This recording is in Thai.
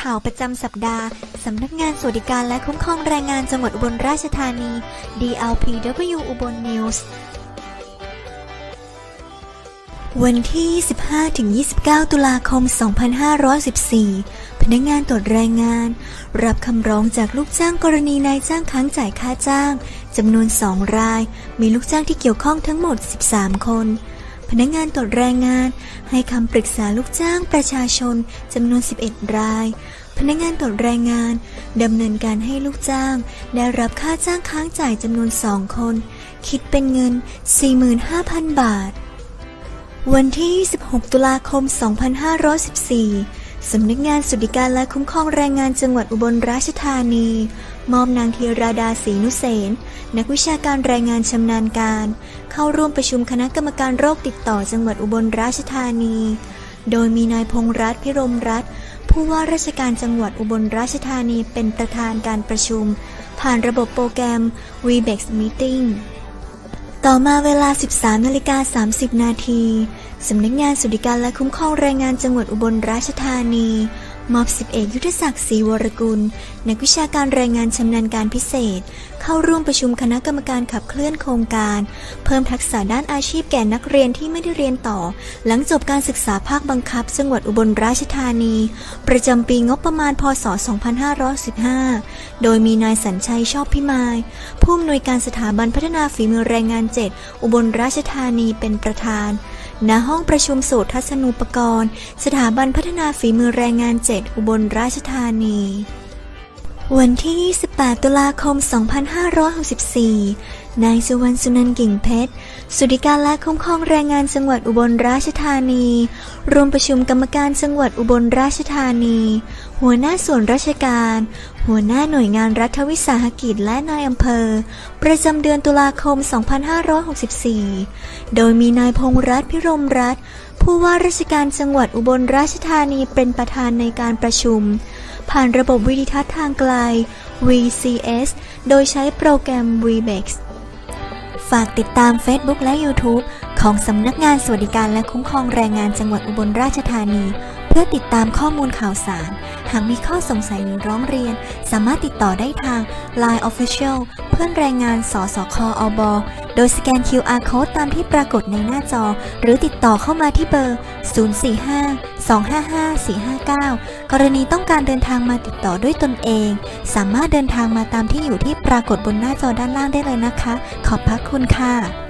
ข่าวประจำสัปดาห์ สำนักงานสวัสดิการและคุ้มครองแรงงานจังหวัดอุบลราชธานี DLPW อุบล News วันที่ 15-29 ตุลาคม 2514 พนักงานตรวจแรงงาน รับคำร้องจากลูกจ้างกรณีนายจ้างค้างจ่ายค่าจ้างจำนวน 2 ราย มีลูกจ้างที่เกี่ยวข้องทั้งหมด 13 คน พนักงานตรวจแรงงาน ให้คำปรึกษาลูกจ้างประชาชนจำนวน 11 ราย พนักงานตรวจแรงงานดำเนินการให้ลูกจ้าง ได้รับค่าจ้างค้างจ่ายจำนวน2คน คิดเป็นเงิน 45,000 บาท วันที่ 26 ตุลาคม 2514 สำนักงานสุดิการและคุ้มครองแรงงานจังหวัดอุบลราชธานี มอบนางธีราดาศรีนุเสนนักวิชาการแรงงานชำนาญการ เข้าร่วมประชุมคณะกรรมการโรคติดต่อจังหวัดอุบลราชธานี โดยมีนายพงษ์รัตพิรมรัตผู้ว่าราชการจังหวัดอุบลราชธานีเป็นประธานการประชุม ผ่านระบบโปรแกรม Webex Meeting ต่อมาเวลา 13นาฬิกา30 นาที สำนักงานสุดิการและคุ้มครองแรงงานจังหวัดอุบลราชธานี มอบสิบเอกยุทธศักดิ์ศรีวรกุล นักวิชาการแรงงานชำนาญการพิเศษ เข้าร่วมประชุมคณะกรรมการขับเคลื่อนโครงการ เพิ่มทักษะด้านอาชีพแก่นักเรียนที่ไม่ได้เรียนต่อ หลังจบการศึกษาภาคบังคับ จังหวัดอุบลราชธานี ประจำปีงบประมาณพศ 2515 โดยมีนายสัญชัยชอบพิมาย ผู้อำนวยการสถาบันพัฒนาฝีมือแรงงาน7อุบลราชธานีเป็นประธาน ณห้องประชุมสูตรทัศนูปกรณ์ สถาบันพัฒนาฝีมือแรงงานเจ็ดอุบลราชธานี วันที่ 28 ตุลาคม 2564 นายสุวรรณสุนันท์กิ่งเพชร สุดิการและคุ้มครองแรงงานจังหวัดอุบลราชธานี รวมประชุมกรรมการจังหวัดอุบลราชธานี หัวหน้าส่วนราชการ หัวหน้าหน่วยงานรัฐวิสาหกิจและนายอำเภอ ประจำเดือนตุลาคม 2564 โดยมีนายพงษ์รัตน์พิรมรัตน์ผู้ว่าราชการจังหวัดอุบลราชธานีเป็นประธานในการประชุม ผ่านระบบวิดิทัศน์ทางไกล VCS โดยใช้โปรแกรม Webex ฝากติดตาม Facebook และ YouTube ของสำนักงานสวัสดิการและคุ้มครองแรงงานจังหวัดอุบลราชธานี เพื่อติดตามข้อมูลข่าวสาร หากมีข้อสงสัยหรือร้องเรียน สามารถติดต่อได้ทาง Line Official เพื่อนแรงงานสสคอบ โดยสแกน QR Code ตามที่ปรากฏในหน้าจอ หรือติดต่อเข้ามาที่เบอร์ 045-255-459 กรณีต้องการเดินทางมาติดต่อด้วยตนเอง สามารถเดินทางมาตามที่อยู่ที่ปรากฏบนหน้าจอด้านล่างได้เลยนะคะ ขอบพระคุณค่ะ